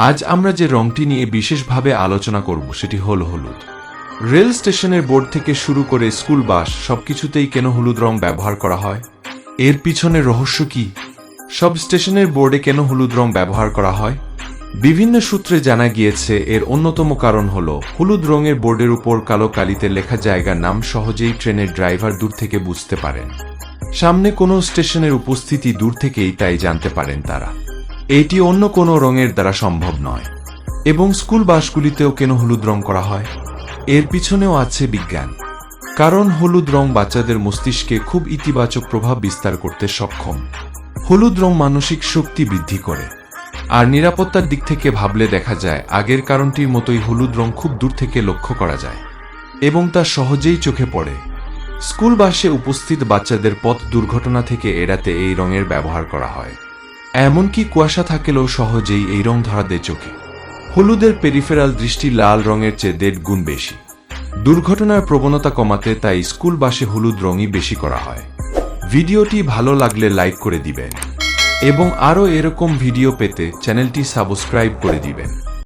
আজ আমরা যে রংটি নিয়ে বিশেষভাবে আলোচনা করব, সেটি হল হলুদ। রেল স্টেশনের বোর্ড থেকে শুরু করে স্কুল বাস, সবকিছুতেই কেন হলুদ রং ব্যবহার করা হয়? এর পিছনে রহস্য কি? সব স্টেশনের বোর্ডে কেন হলুদ রং ব্যবহার করা হয়? বিভিন্ন সূত্রে জানা গিয়েছে, এর অন্যতম কারণ হল, হলুদ রঙের বোর্ডের উপর কালো কালিতে লেখা জায়গার নাম সহজেই ট্রেনের ড্রাইভার দূর থেকে বুঝতে পারেন। সামনে কোনো স্টেশনের উপস্থিতি দূর থেকেই তাই জানতে পারেন তারা। এটি অন্য কোনো রঙের দ্বারা সম্ভব নয়। এবং স্কুল বাসগুলিতেও কেন হলুদ রং করা হয়? এর পিছনেও আছে বিজ্ঞান। কারণ হলুদ রং বাচ্চাদের মস্তিষ্কে খুব ইতিবাচক প্রভাব বিস্তার করতে সক্ষম। হলুদ রং মানসিক শক্তি বৃদ্ধি করে। আর নিরাপত্তার দিক থেকে ভাবলে দেখা যায়, আগের কারণটির মতোই হলুদ রং খুব দূর থেকে লক্ষ্য করা যায়। এবং তা সহজেই চোখে পড়ে। স্কুল বাসে উপস্থিত বাচ্চাদের পথ দুর্ঘটনা থেকে এড়াতে এই রঙের ব্যবহার করা হয়। এমনকি কুয়াশা থাকলেও সহজেই এই রং ধরা দেয় চোখে। হলুদের পেরিফেরাল দৃষ্টি লাল রঙের চেয়ে দেড় গুণ বেশি। দুর্ঘটনার প্রবণতা কমাতে তাই স্কুল বাসে হলুদ রঙই বেশি করা হয়। ভিডিওটি ভালো লাগলে লাইক করে দিবেন। এবং আরও এরকম ভিডিও পেতে চ্যানেলটি সাবস্ক্রাইব করে দিবেন।